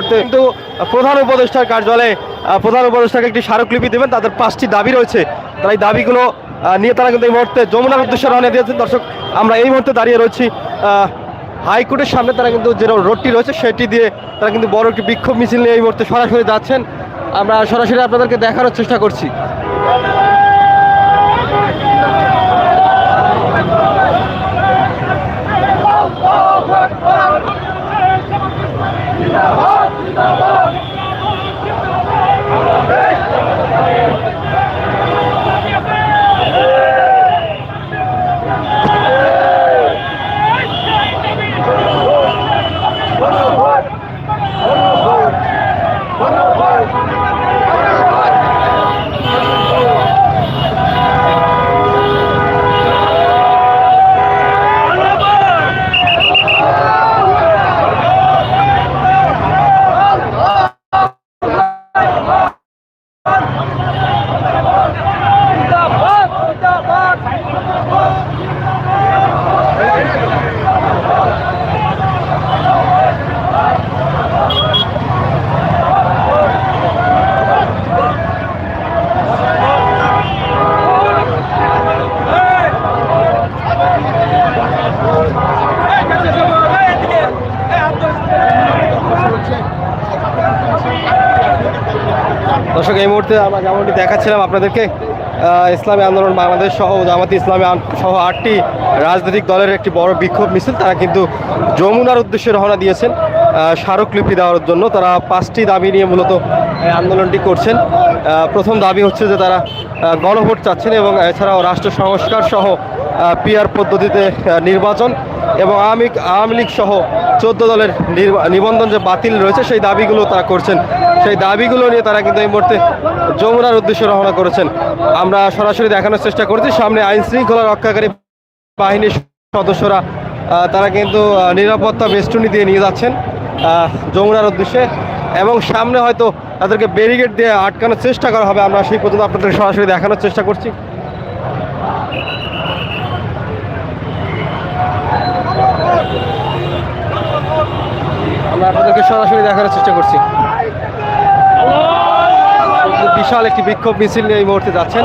কিন্তু প্রধান উপদেষ্টার কার্যালয়ে প্রধান উপদেষ্টাকে একটি স্মারকলিপি দেবেন। তাদের পাঁচটি দাবি রয়েছে। তারা এই দাবিগুলো নিয়ে তারা কিন্তু এই মুহূর্তে যমুনার উদ্দেশ্যে রওনা দিয়েছেন। দর্শক, আমরা এই মুহূর্তে দাঁড়িয়ে রয়েছি হাইকোর্টের সামনে। তারা কিন্তু যে রোডটি রয়েছে, সেটি দিয়ে তারা কিন্তু বড় একটি বিক্ষোভ মিছিল নিয়ে এই মুহূর্তে সরাসরি যাচ্ছেন। আমরা সরাসরি আপনাদেরকে দেখানোর চেষ্টা করছি। জিন্দাবাদ মুহূর্তে আমরা যেমনটি দেখাচ্ছিলাম আপনাদেরকে ইসলামী আন্দোলন বাংলাদেশ সহ জামাতি ইসলামী সহ আটটি রাজনৈতিক দলের একটি বড় বিক্ষোভ মিছিল, তারা কিন্তু যমুনার উদ্দেশ্যে রওনা দিয়েছেন স্মারকলিপি দেওয়ার জন্য। তারা পাঁচটি দাবি নিয়ে মূলত আন্দোলনটি করছেন। প্রথম দাবি হচ্ছে যে তারা গণভোট চাচ্ছেন এবং এছাড়াও রাষ্ট্র সংস্কার সহ পিআর পদ্ধতিতে নির্বাচন এবং আওয়ামী আওয়ামী লীগ সহ চোদ্দ দলের নিবন্ধন যে বাতিল রয়েছে, সেই দাবিগুলো তারা করছেন। সেই দাবিগুলো নিয়ে তারা কিন্তু এই মুহূর্তে যমুনার উদ্দেশ্যে রওনা করেছেন। আমরা সরাসরি দেখানোর চেষ্টা করছি, সামনে আইন শৃঙ্খলা রক্ষাকারী বাহিনীর সদস্যরা তারা কিন্তু নিরাপত্তা বেষ্টনী দিয়ে নিয়ে যাচ্ছেন যমুনার উদ্দেশ্যে। এবং সামনে হয়তো তাদেরকে ব্যারিকেড দিয়ে আটকানোর চেষ্টা করা হবে, আমরা সেই পর্যন্ত আপনাদের সরাসরি দেখানোর চেষ্টা করছি। আমরা আপনাদেরকে সরাসরি দেখানোর চেষ্টা করছি। বিশাল একটি বিক্ষোভ মিছিল নিয়ে এই মুহূর্তে যাচ্ছেন।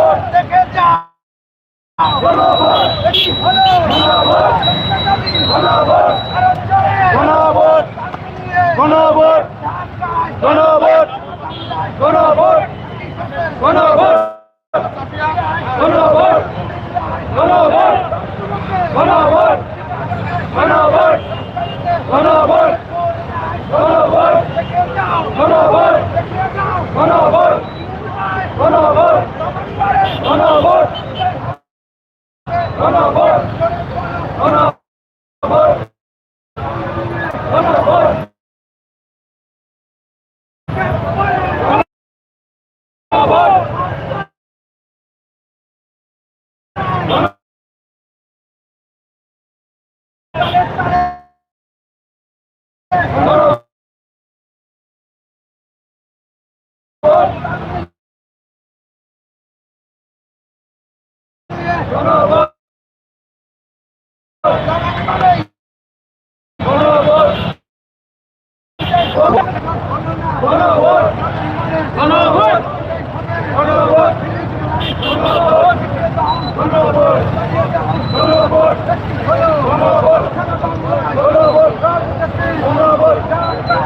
Oh,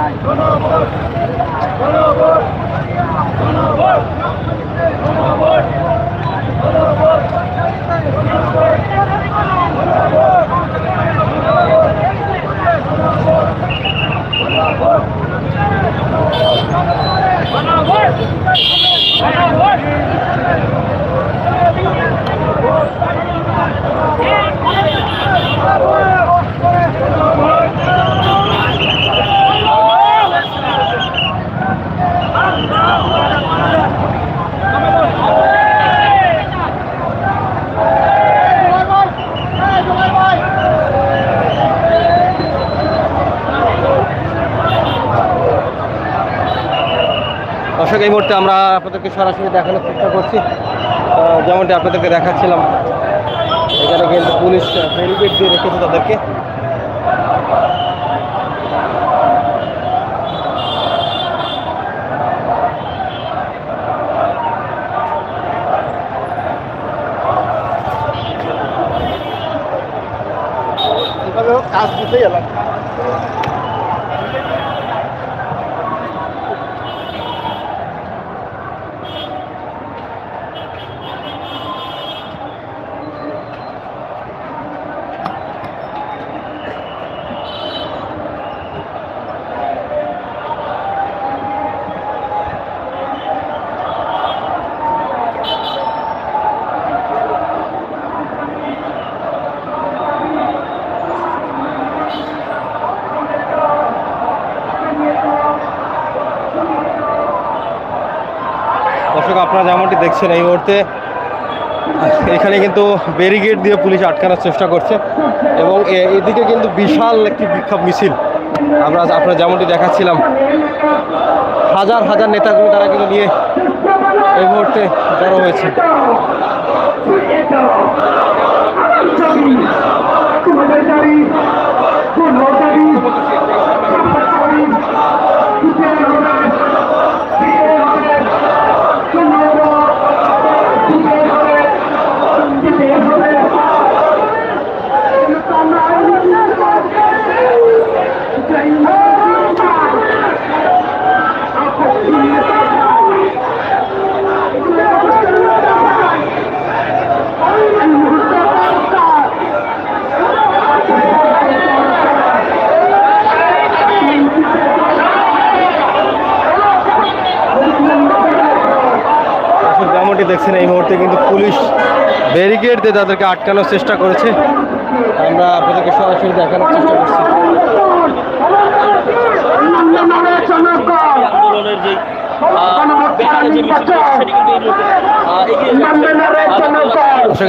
Aye. এই মুহূর্তে আমরা আপনাদেরকে সরাসরি দেখানোর চেষ্টা করছি। যেমনটি আপনাদেরকে দেখাচ্ছিলাম, এখানে কিন্তু পুলিশ ব্যারিকেড দিয়ে রেখেছে তাদেরকে। কাজ দিতেই এলাম দর্শক আপনারা যেমনটি দেখছেন এই মুহূর্তে, এখানে কিন্তু ব্যারিগেড দিয়ে পুলিশ আটকানোর চেষ্টা করছে এবং এদিকে কিন্তু বিশাল একটি বিক্ষোভ মিছিল। আমরা আপনারা যেমনটি দেখাচ্ছিলাম, হাজার হাজার নেতাগুলো তারা কিন্তু নিয়ে এই মুহূর্তে জড়ো হয়েছে দর্শক যেমনটি দেখছেন এই মুহূর্তে কিন্তু পুলিশ ব্যারিকেড দিয়ে তাদেরকে আটকানোর চেষ্টা করেছে। আমরা আপনাদেরকে সরাসরি দেখানোর চেষ্টা করছি। আন্দোলনের যে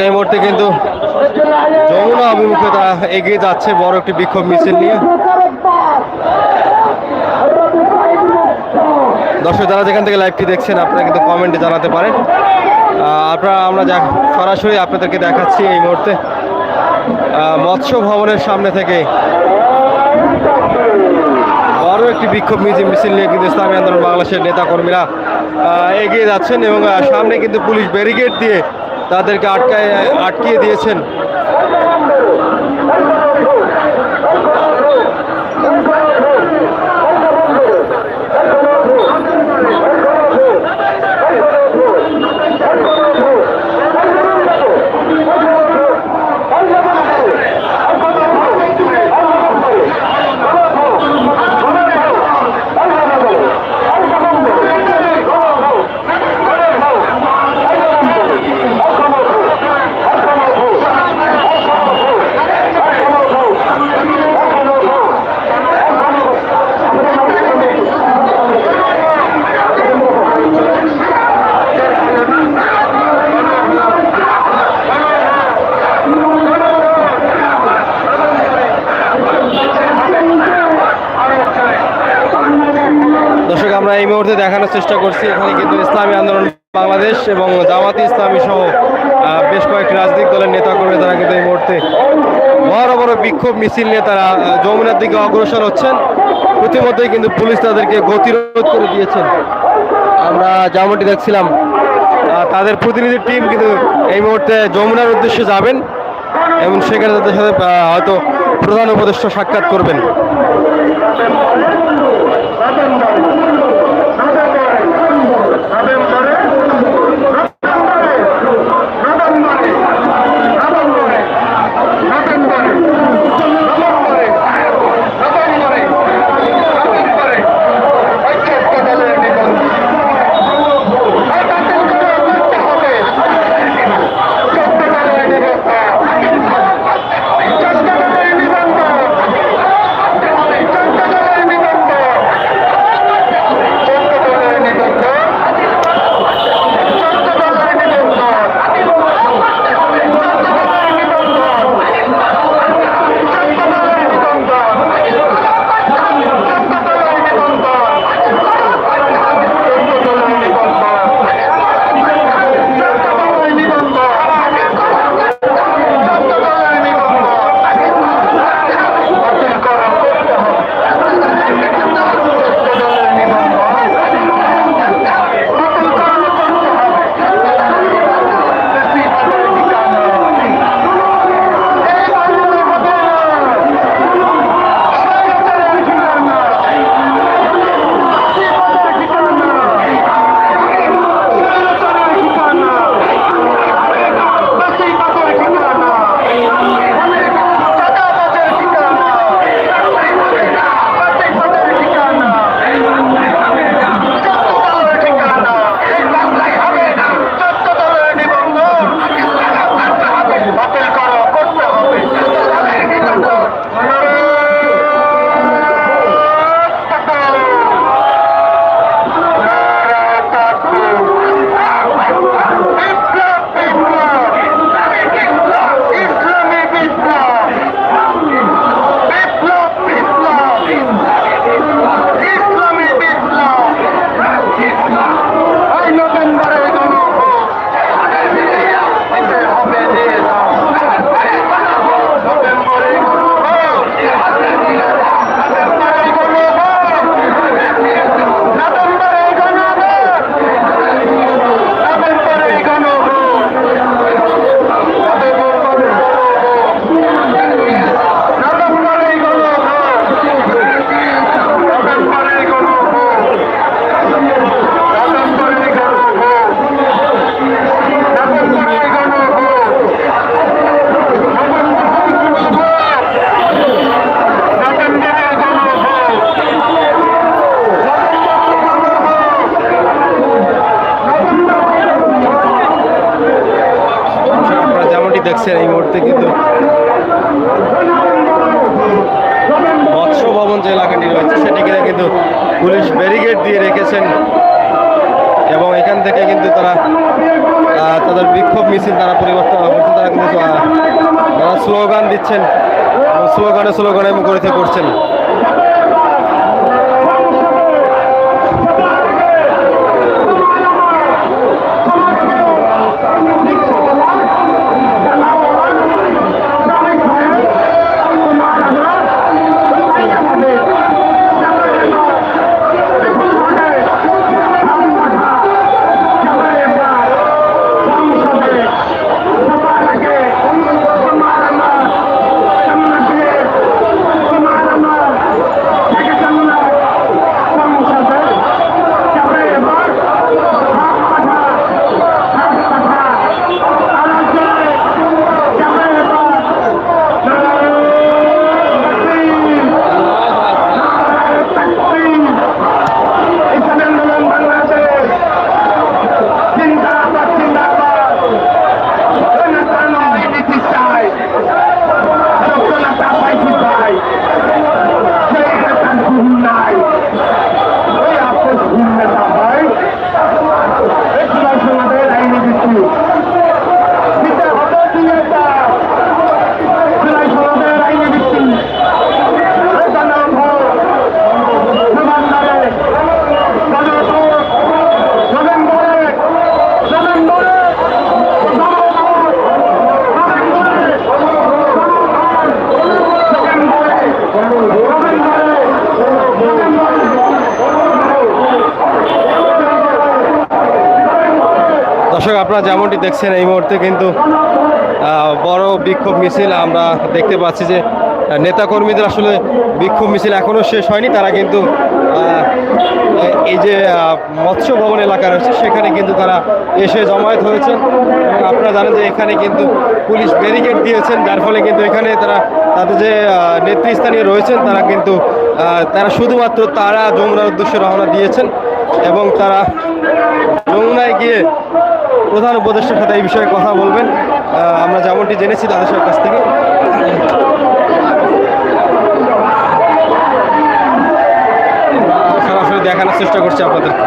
এই মুহূর্তে দর্শক এই কিন্তু যমুনা অভিমুখে তারা এগিয়ে যাচ্ছে বড় একটি বিক্ষোভ মিছিল নিয়ে। দর্শক যারা যেখান থেকে লাইভটি দেখছেন আপনারা কিন্তু কমেন্টে জানাতে পারেন। আপনারা, আমরা সরাসরি আপনাদেরকে দেখাচ্ছি এই মুহূর্তে। মৎস্য ভবনের সামনে থেকে বড় একটি বিক্ষোভ মিছিল মিছিল নিয়ে কিন্তু ইসলামী আন্দোলন বাংলাদেশের নেতাকর্মীরা এগিয়ে যাচ্ছেন এবং সামনে কিন্তু পুলিশ ব্যারিকেড দিয়ে তাদেরকে আটকায়, আটকিয়ে দিয়েছেন দর্শক আমরা এই মুহূর্তে দেখানোর চেষ্টা করছি, এখানে কিন্তু ইসলামী আন্দোলন বাংলাদেশ এবং জামাতি ইসলামী সহ বেশ কয়েকটি রাজনৈতিক দলের নেতাকর্মী তারা কিন্তু এই মুহূর্তে বড় বড় বিক্ষোভ মিছিল নিয়ে তারা যমুনার দিকে অগ্রসর হচ্ছেন। প্রতিমধ্যেই কিন্তু পুলিশ তাদেরকে গতিরোধ করে দিয়েছেন। আমরা যেমনটি দেখছিলাম তাদের প্রতিনিধি টিম কিন্তু এই মুহূর্তে যমুনার উদ্দেশ্যে যাবেন এবং সেখানে তাদের সাথে হয়তো প্রধান উপদেষ্টা সাক্ষাৎ করবেন। দিয়ে রেখেছেন এবং এখান থেকে কিন্তু তারা তাদের বিক্ষোভ মিছিল তারা পরিবর্তন করছে তারা কিন্তু তারা স্লোগান দিচ্ছেন স্লোগানে স্লোগানে মুখরিত করছেন। দর্শক, আপনারা যেমনটি দেখছেন এই মুহূর্তে কিন্তু বড় বিক্ষোভ মিছিল আমরা দেখতে পাচ্ছি যে নেতাকর্মীদের আসলে বিক্ষোভ মিছিল এখনও শেষ হয়নি। তারা কিন্তু এই যে মৎস্য ভবন এলাকা রয়েছে, সেখানে কিন্তু তারা এসে জমায়েত হয়েছে। এবং আপনারা জানেন যে এখানে কিন্তু পুলিশ ব্যারিকেড দিয়েছেন, যার ফলে কিন্তু এখানে তারা, তাদের যে নেতৃস্থানীয় রয়েছেন, তারা কিন্তু তারা শুধুমাত্র তারা যমুনার উদ্দেশ্যে রওনা দিয়েছেন এবং তারা যমুনায় গিয়ে প্রধান উপদেষ্টার সাথে এই বিষয়ে কথা বলবেন। আমরা যেমনটি জেনেছি তাদের সব কাছ থেকে। সরাসরি দেখানোর চেষ্টা করছি আপনাদেরকে।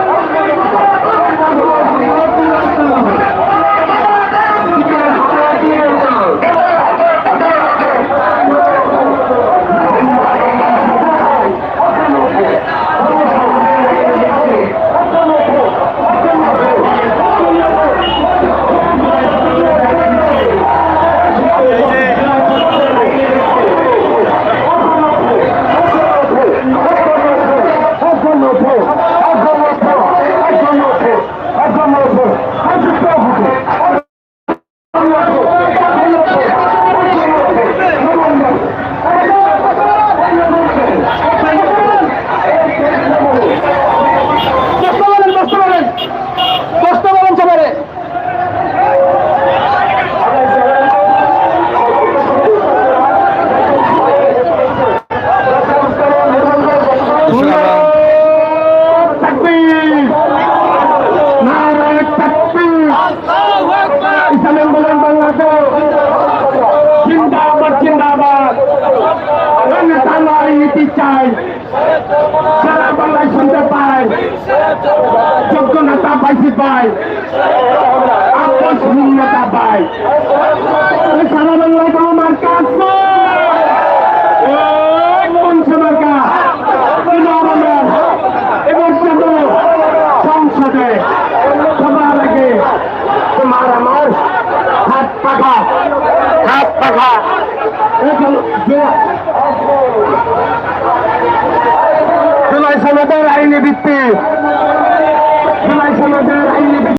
নেতা পাইছি পাই। আপোষহীন নেতা পাই সারা বাংলায় কোনো মার্কা কেন সংসদে সবার আগে আইনি ভিত্তি